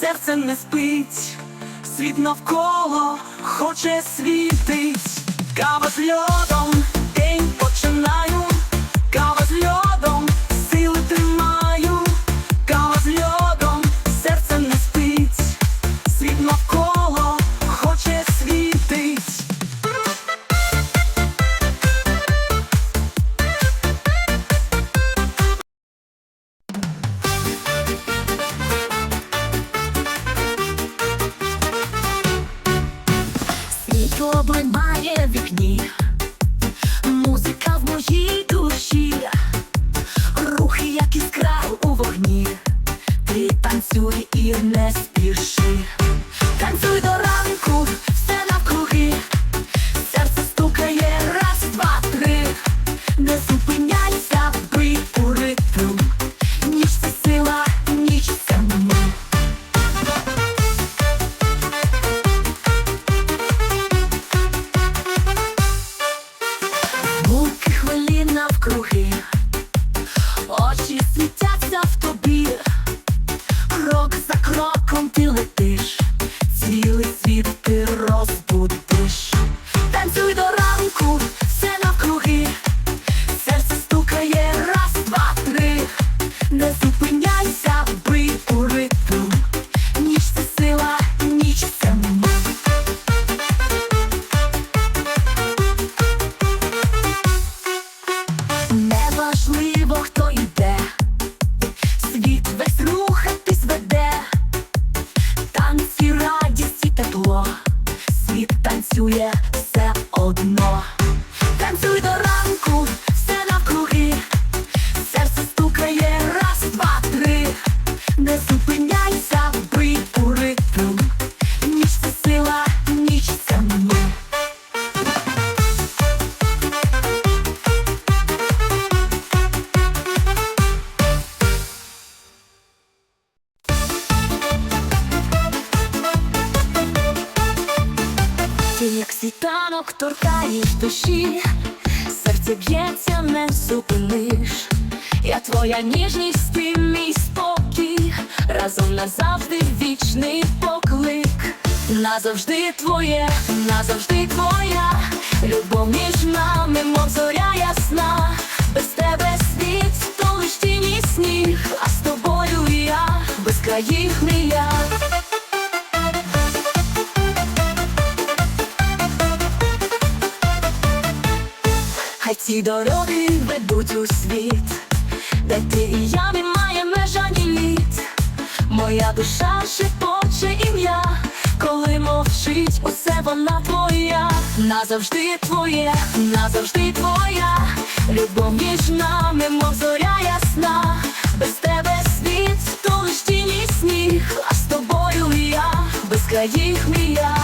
серце не спить, світ навколо хоче світить, кава з льодом, день починаю, кава з льодом, не душі, серце б'ється, не зупиниш. Я твоя ніжність, ти мій спокій, разом назавжди вічний поклик. Назавжди твоє, назавжди твоя, любов між нами, мов зоря ясна. Без тебе світ, то лиш тіні сніг, а з тобою я без країв мрія. Хай ці дороги ведуть у світ, де ти і я немає межа ні. Моя душа шепоче ім'я, коли мовчить, усе вона твоя, назавжди твоє, назавжди твоя, любов між нами, мов зоря ясна, без тебе світ, то лиш тіні сніг, а з тобою я без країв мрія.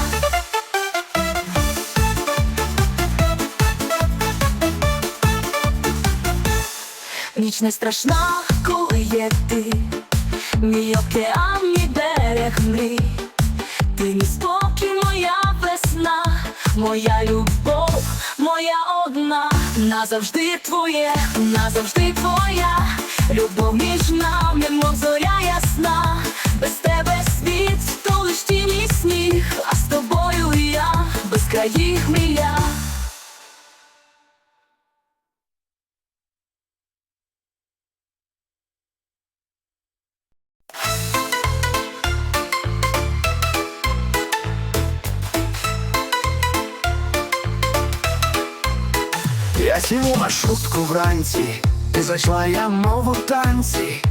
Ніч не страшна, коли є ти, мій океан, мій берег мрій, ти мій спокій, моя весна, моя любов, моя одна, назавжди твоє, назавжди твоя, любов між нами, мов зоря ясна, без тебе світ, то лиш тіні сніг, а з тобою я без країв мрія. Сів у маршрутку вранці, і зайшла я мов у танці,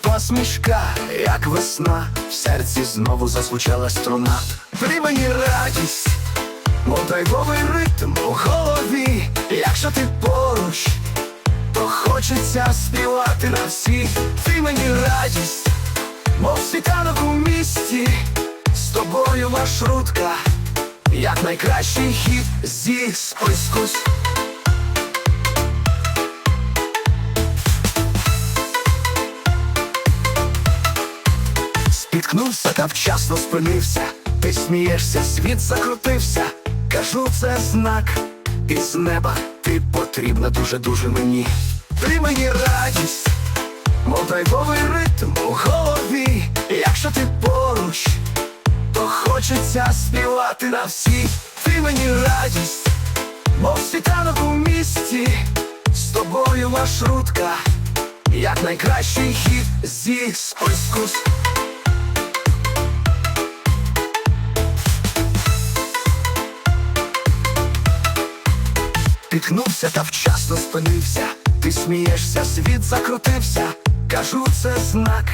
посмішка, як весна, в серці знову зазвучала струна. При мені радість, мов драйвовий ритм у голові, якщо ти поруч, то хочеться співати на всіх. Ти мені радість, мов світанок у місті, з тобою маршрутка, як найкращий хід зі списку. Спіткнувся та вчасно спинився. Ти смієшся, світ закрутився. Кажу, це знак із неба. ти потрібна дуже-дуже мені. Ти мені радість, мов драйвовий ритм у голові. Якщо ти поруч, то хочеться співати на всі. Ти мені радість, мов світанок у місті, з тобою маршрутка, як найкращий хід зі списку. Піткнувся та вчасно спинився. Ти смієшся, світ закрутився. Кажу, це знак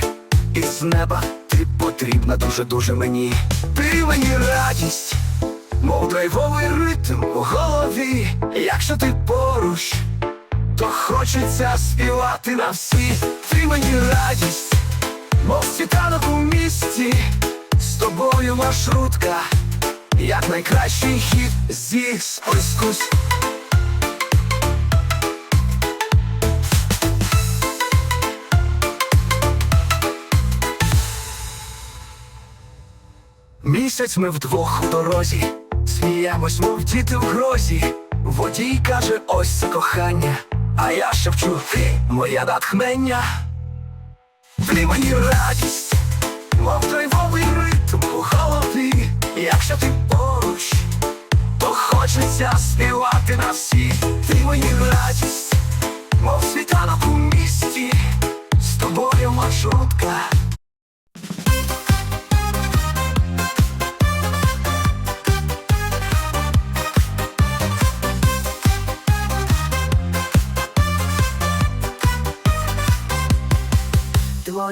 із неба. Ти потрібна дуже-дуже мені. Ти мені радість, мов драйвовий ритм у голові. Якщо ти поруч, то хочеться співати на всі. Ти мені радість, мов світанок у місті. З тобою маршрутка, як найкращий хід зі списку. Місяць ми вдвох у дорозі, сміємось, мов діти в грозі. Водій каже, ось це кохання, а я шепчу, ти моє натхнення. Ти мені радість, мов драйвовий ритм у голові. Якщо ти поруч, то хочеться співати на всі. Ти мені радість, мов світанок у місті, з тобою маршрутка.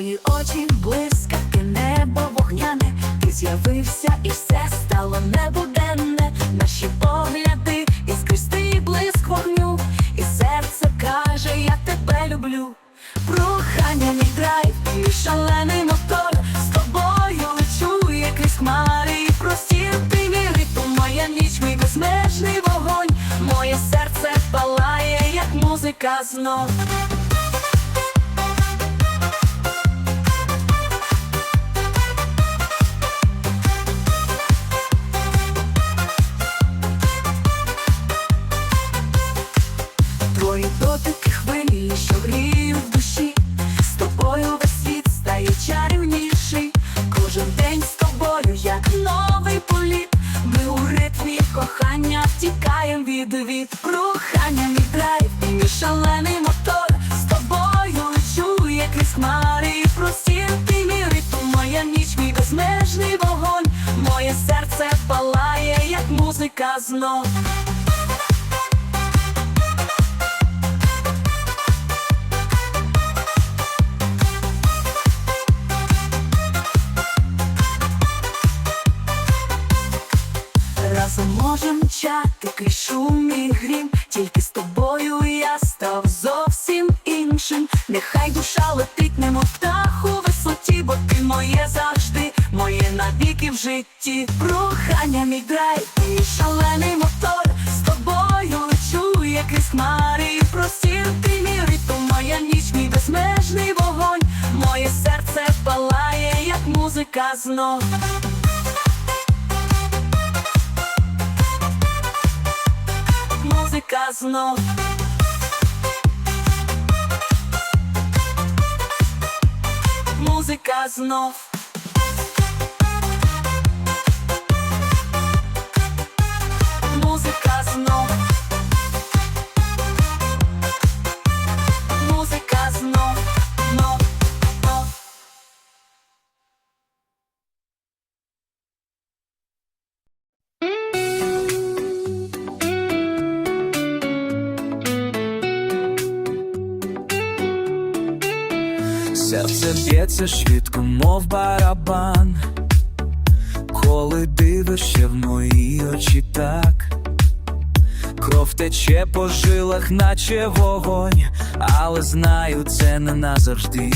Твої очі блискавки, небо вогняне, ти з'явився і все стало небуденне. Наші погляди іскристий блиск вогню, і серце каже, я тебе люблю. Прохання мій драйв, і шалений мотор з тобою лечу, якийсь хмари і простір ти мій ритм, моя ніч, мій безмежний вогонь, моє серце палає, як музика знов. Знов. Навіки в житті. Прохання мій драйв, і шалений мотор. З тобою лечу, як із хмари і простір ти мій ритм, моя ніч, мій безмежний вогонь. Моє серце палає, як музика знов. музика знов. Музика знов. Знов. Музика. Серце б'ється швидко, мов барабан, коли дивишся в мої очі так, кров тече по жилах, наче вогонь, але знаю, це не назавжди.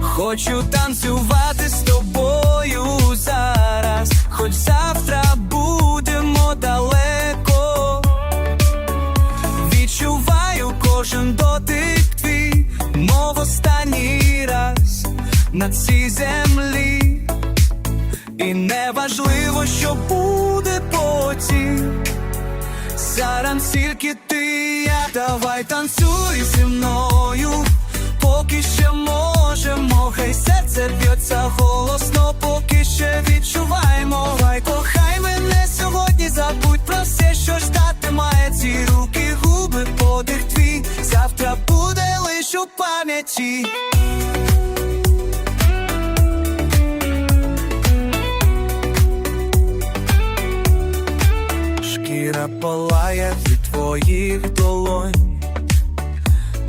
Хочу танцювати з тобою зараз, хоч завтра будемо далеко. Відчуваю кожен дотик твій, мов останній раз на цій землі. І неважливо, що буде потім. Зараз тільки ти я, давай танцюй зі мною, поки ще можемо, хай серце б'ється голосно, поки ще відчуваємо. Давай кохай мене сьогодні, забудь про все, що ждати має ці руки, губи, подих твій. Завтра буде лиш у пам'яті. Шкіра палає від твоїх долонь,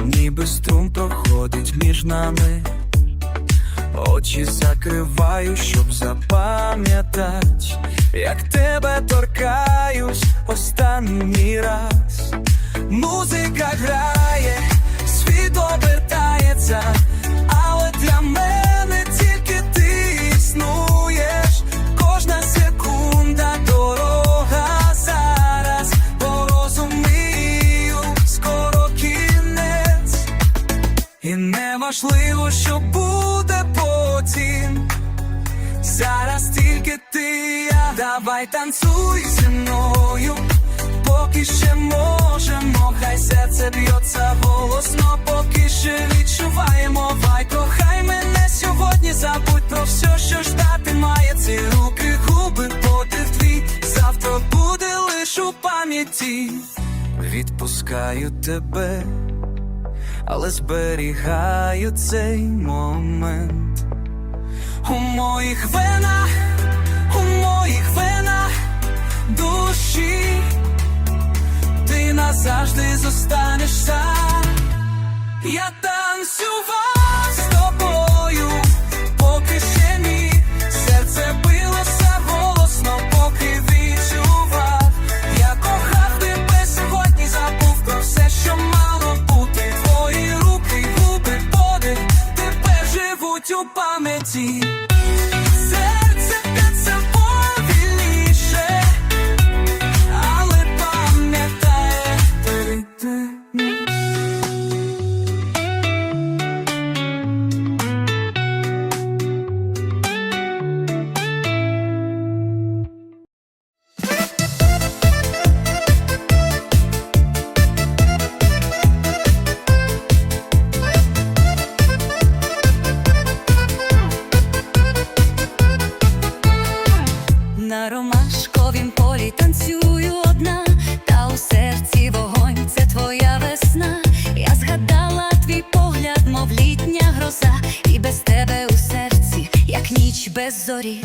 ніби струм проходить між нами, очі закриваю, щоб запам'ятать, як тебе торкаюсь останній раз. Музика грає, світ обертається, але для мене давай танцюй зі мною, поки ще можемо, хай серце б'ється голосно, поки ще відчуваємо вай, кохай мене сьогодні, забудь про все, що ждати має. Ці руки, губи, подих твій, завтра буде лиш у пам'яті. Відпускаю тебе, але зберігаю цей момент. У моїх венах, моїх венах душі, ти назавжди зостанешся. Я танцював танцюю одна, та у серці вогонь це твоя весна. Я згадала твій погляд, мов літня гроза, і без тебе у серці, як ніч без зорі.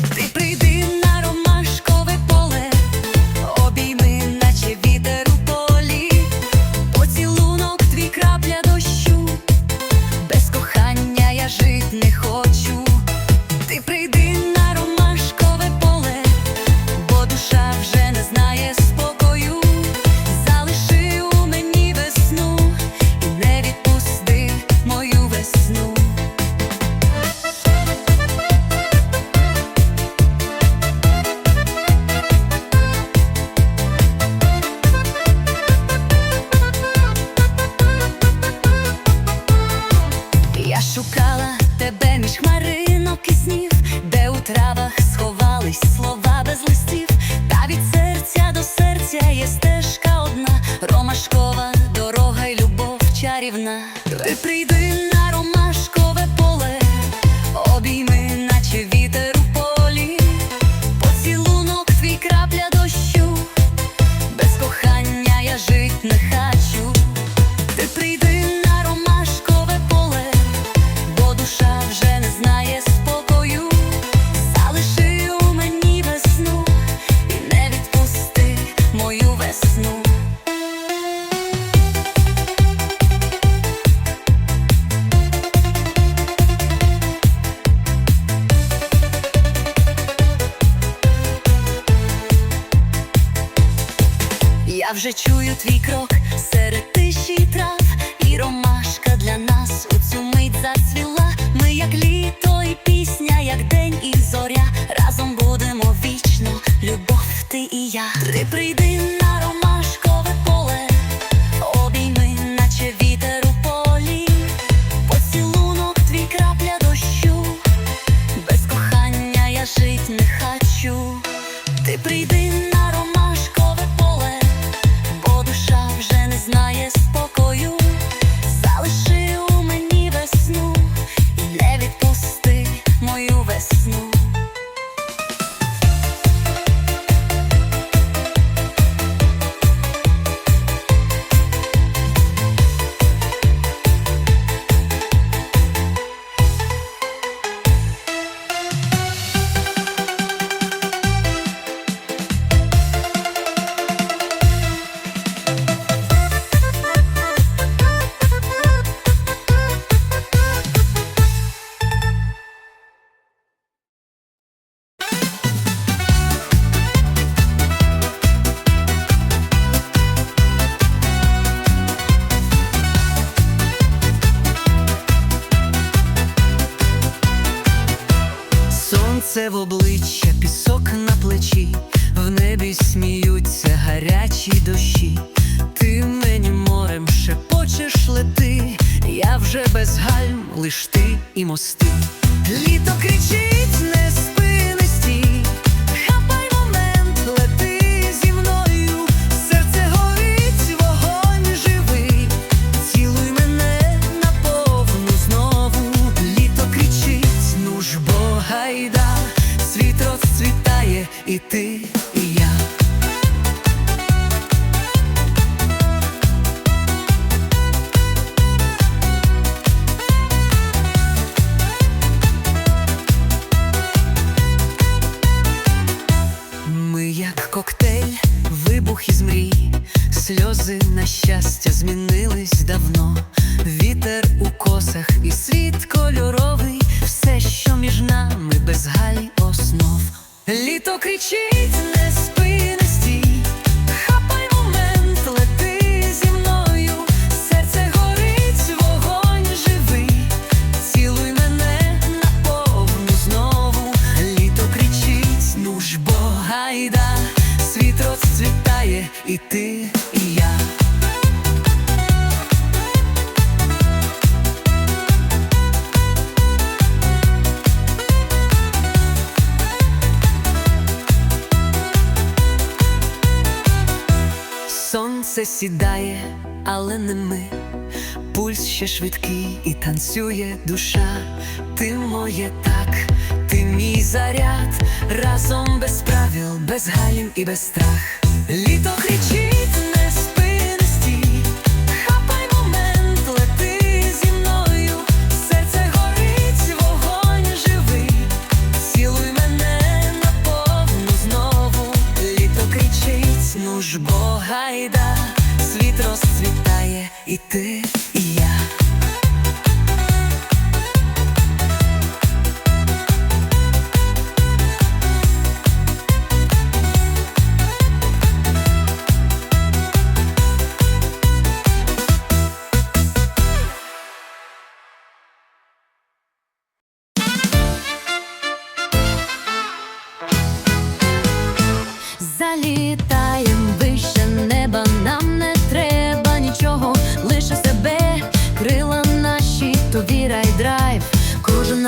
Твій крок сідає, але не ми, пульс ще швидкий і танцює душа, ти моє так, ти мій заряд, разом без правил, без галім і без страх. Літо кричить.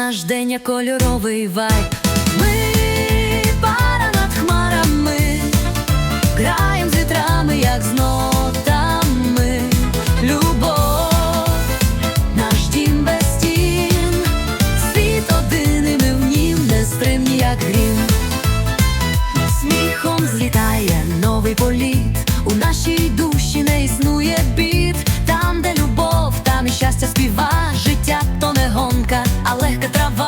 наш день, як кольоровий вайб. Ми пара над хмарами, граєм з вітрами, як з нотами. Любов, наш дім без стін, світ один і ми в нім не стримні, як грім. Сміхом злітає новий політ, у нашій душі не існує бід, там, де любов, там і щастя співа, життя то не гонка легка трава.